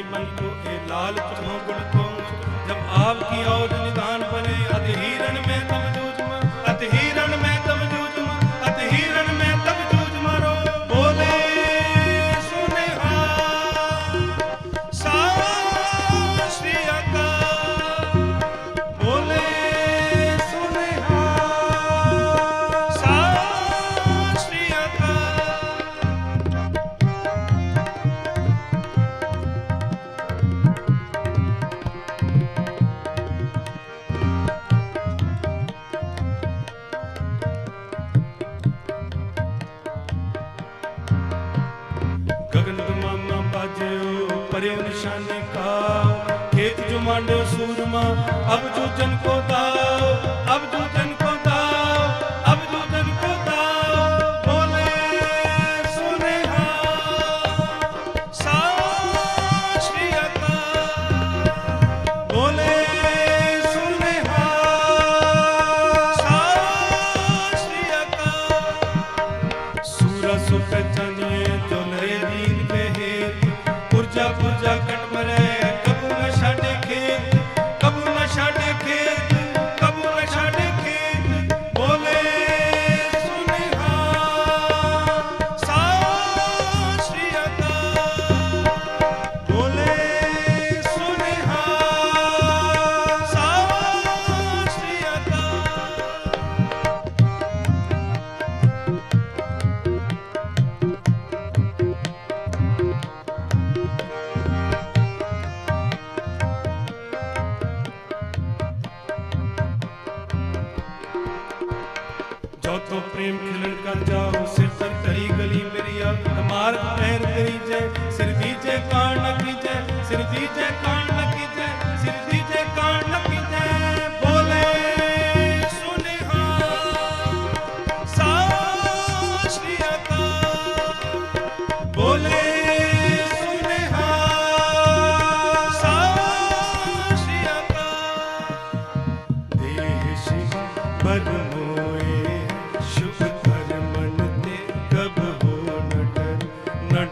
नहीं मन को ए लाल तुम गुण को जब आपकी और निदान ਬਾਜਿਓ ਪਰਿਓ ਨਿਸ਼ਾਨੇ ਕਾਓ, ਖੇਤ ਜੋ ਮਾਂਡੋ ਸੂਰਮਾ, ਅਬ ਜੋ ਜਨ ਕੋ ਦਾਓ, ਅਬ ਜੋ जो तो प्रेम खिलन कर जाओ, सिर पर तरी गली मेरी मार, पैर तेरी जय, सिर दीजे कान जय सिर दीजे